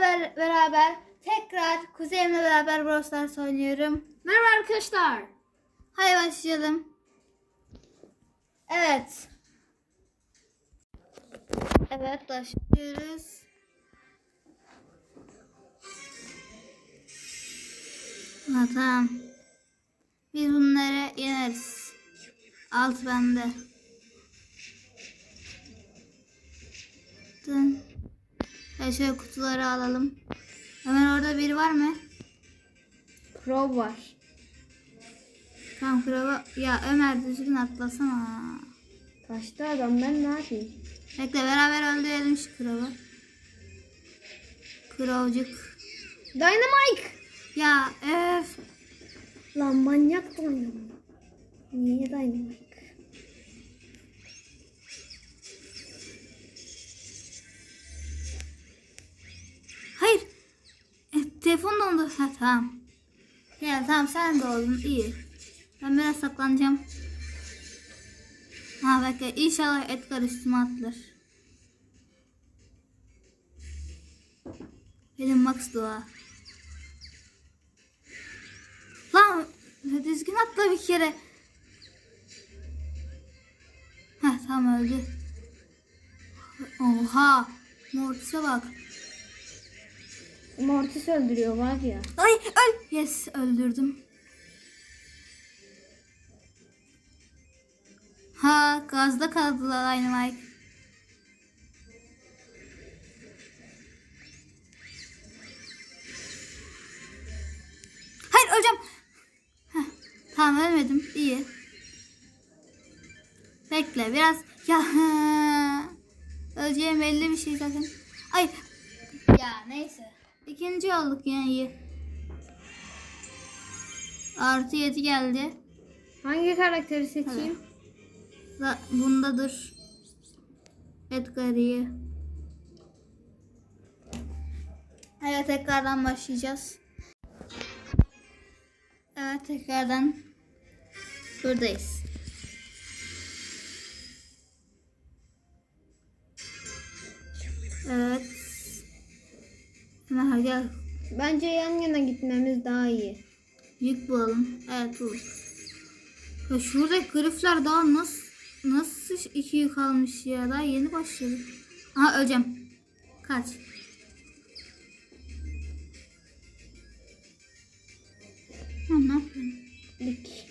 ber- beraber tekrar kuzenimle beraber Brawl Stars oynuyorum. Merhaba arkadaşlar. Hadi başlayalım. Evet. Evet başlıyoruz. Ha, tamam. Biz bunları yeneriz. Alt bende. Dın. Ya şöyle kutuları alalım. Hemen orada biri var mı? Crow var. Tamam krava. Ya Ömer düzgün atlasana. Kaçtı adam ben ne yapayım? Bekle beraber öldürelim şu kralı. Krovcuk. Dynamite. Ya öf. Lan manyak Dynamite. Niye Dynamite? Dondu. Ha tamam. Ya tamam sen de oldun iyi. Ben biraz saklanacağım. Ha bekle inşallah Edgar üstüme atlar. Benim Max dua. Lan düzgün atla bir kere. Ha tamam öldü. Oha. Mortis'e bak. Mortis öldürüyor var ya. Ay öl. Yes öldürdüm. Ha gazda kaldılar aynı Mike. Hayır öleceğim. Heh, tamam ölmedim. İyi. Bekle biraz. Ya öleceğim belli bir şey zaten. Ay ya neyse. İkinci olduk iyi. Artı 7 geldi. Hangi karakteri seçeyim? Da- Bunda dur. Edgar iyi. Evet tekrardan başlayacağız. Evet tekrardan buradayız. Hemen gel. Bence yan yana gitmemiz daha iyi. Yük bulalım. Evet bulduk. Ya şuradaki grifler daha nasıl nasıl iki yük almış ya? Daha yeni başladı. Aha öleceğim. Kaç. Ne yapıyorsun? Dik.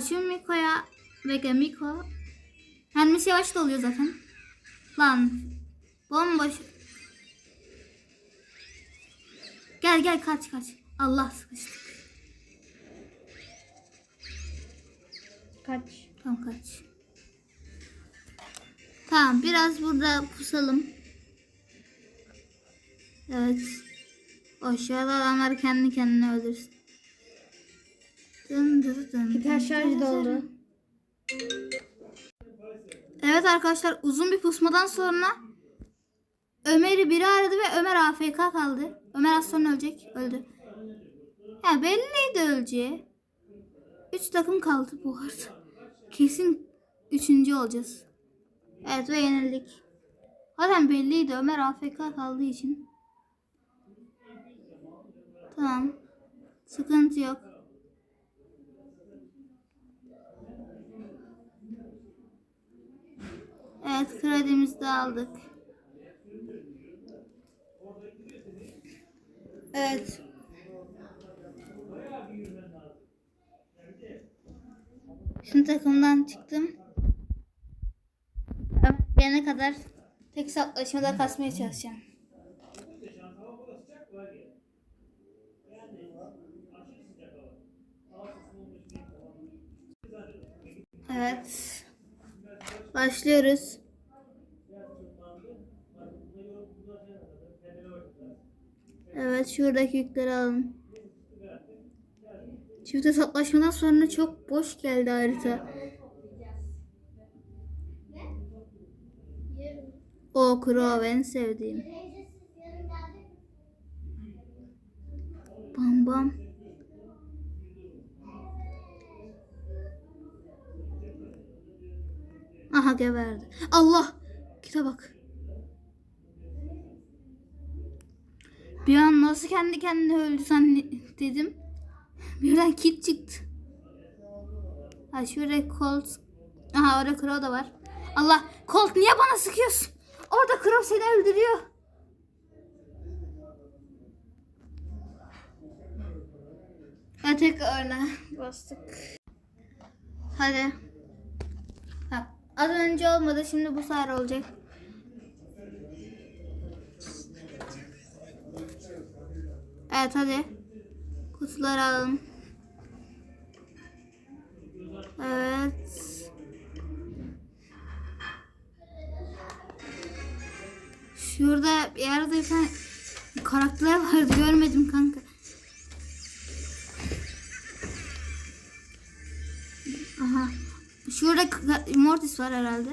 Şu Miko'ya bekle Miko. Henmiş yavaş da oluyor zaten. Lan. Bomboş. Gel gel kaç kaç. Allah sıkıştık. Kaç. Tamam kaç. Tamam biraz burada pusalım. Evet. Aşağıda adamlar kendi kendine öldürsün. Dın dın şarj doldu. Evet arkadaşlar uzun bir pusmadan sonra Ömer'i biri aradı ve Ömer AFK kaldı. Ömer az sonra ölecek. Öldü. Ya belliydi öleceği. Üç takım kaldı bu arada. Kesin üçüncü olacağız. Evet ve yenildik. Zaten belliydi Ömer AFK kaldığı için. Tamam. Sıkıntı yok. Evet kredimizi de aldık. Evet. Şimdi takımdan çıktım. Gelene kadar tek saplaşmada kasmaya çalışacağım. Evet. Başlıyoruz. Evet şuradaki yükleri alalım. Çift hesaplaşmadan sonra çok boş geldi harita. O Crow en sevdiğim. Bam bam. Aha geberdi. Allah! Kita bak. Bir an nasıl kendi kendine öldü dedim. Birden kit çıktı. Ha şurada Colt. Aha orada Crow da var. Allah! Colt niye bana sıkıyorsun? Orada Crow seni öldürüyor. Ha tek örne bastık. Hadi. Ha, az önce olmadı şimdi bu sefer olacak. Evet hadi. Kutuları alalım. Evet. Şurada bir yerde bir karakter vardı görmedim kanka. Aha. Şurada Mortis var herhalde.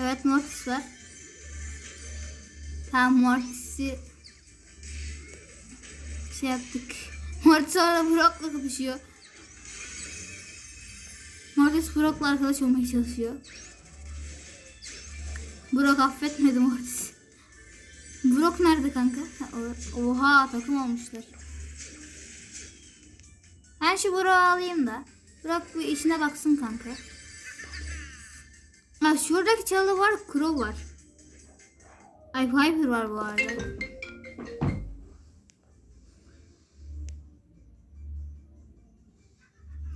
Evet Mortis var. Tamam Mortis'i şey yaptık. Mortis orada Brock'la kapışıyor. Mortis Brock'la arkadaş olmaya çalışıyor. Brock affetmedi Mortis. Brock nerede kanka? Oha takım olmuşlar. Ben şu Brock'u alayım da. Brock bir işine baksın kanka. Ha şuradaki çalı var, Crow var. Ay Piper var bu arada.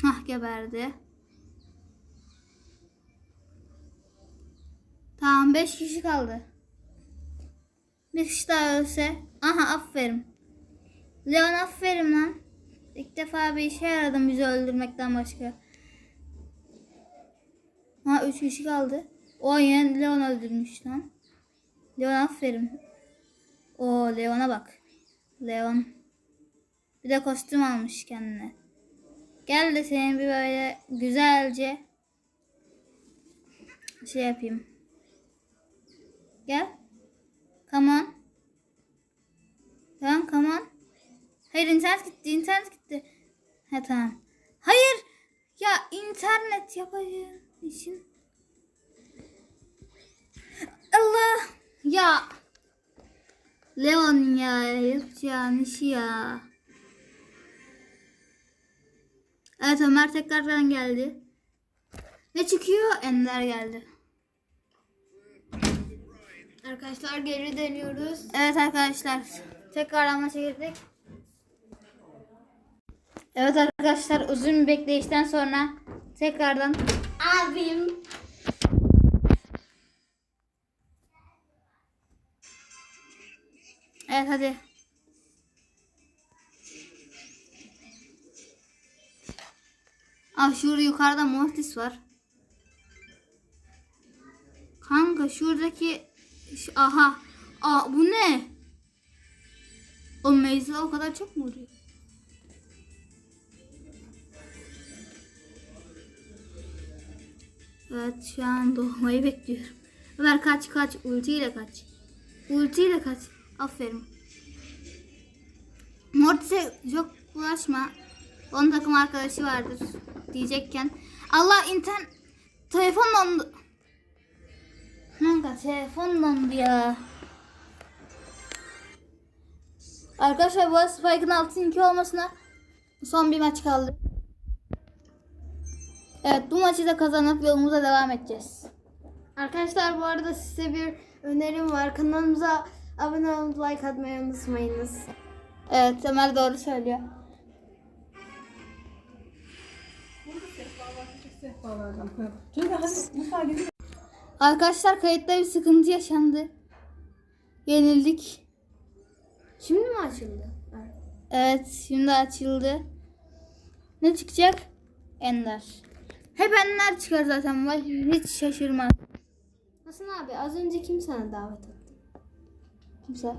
Hah geberdi. Tamam 5 kişi kaldı. Bir kişi daha ölse. Aha aferin. Leon aferin lan. İlk defa bir işe yaradım bizi öldürmekten başka. Ha 3 kişi kaldı. O yine Leon öldürmüş lan. Leon aferin. O Leon'a bak. Leon. Bir de kostüm almış kendine. Gel de seni bir böyle güzelce şey yapayım. Gel. Come on. Tamam come on. Hayır internet gitti internet gitti. He tamam. Hayır. Ya internet yapacağım için. Allah. Ya. Leon ya yapacağın işi ya. Evet Ömer tekrardan geldi. Ne çıkıyor? Ender geldi. Arkadaşlar geri dönüyoruz. Evet arkadaşlar. Tekrardan maça girdik. Evet arkadaşlar uzun bir bekleyişten sonra tekrardan Abim. Evet hadi. Ah şurada yukarıda Mortis var. Kanka şuradaki şu- aha. Aa bu ne? O meyze o kadar çok mu vuruyor? Evet şu an doğmayı bekliyorum. Ömer kaç kaç ultiyle kaç. Ultiyle kaç. Aferin. Mortis'e çok bulaşma. Onun takım arkadaşı vardır diyecekken. Allah internet telefon dondu. Kanka telefon dondu ya. Arkadaşlar bu Spike'ın altın 2 olmasına son bir maç kaldı. Evet bu maçı da kazanıp yolumuza devam edeceğiz. Arkadaşlar bu arada size bir önerim var. Kanalımıza abone olup like atmayı unutmayınız. Evet Ömer doğru söylüyor. Arkadaşlar kayıtta bir sıkıntı yaşandı. Yenildik. Şimdi mi açıldı? Evet şimdi açıldı. Ne çıkacak? Ender. Hep Ender çıkar zaten. Hiç şaşırmaz. Hasan abi az önce kim sana davet etti? Kimse.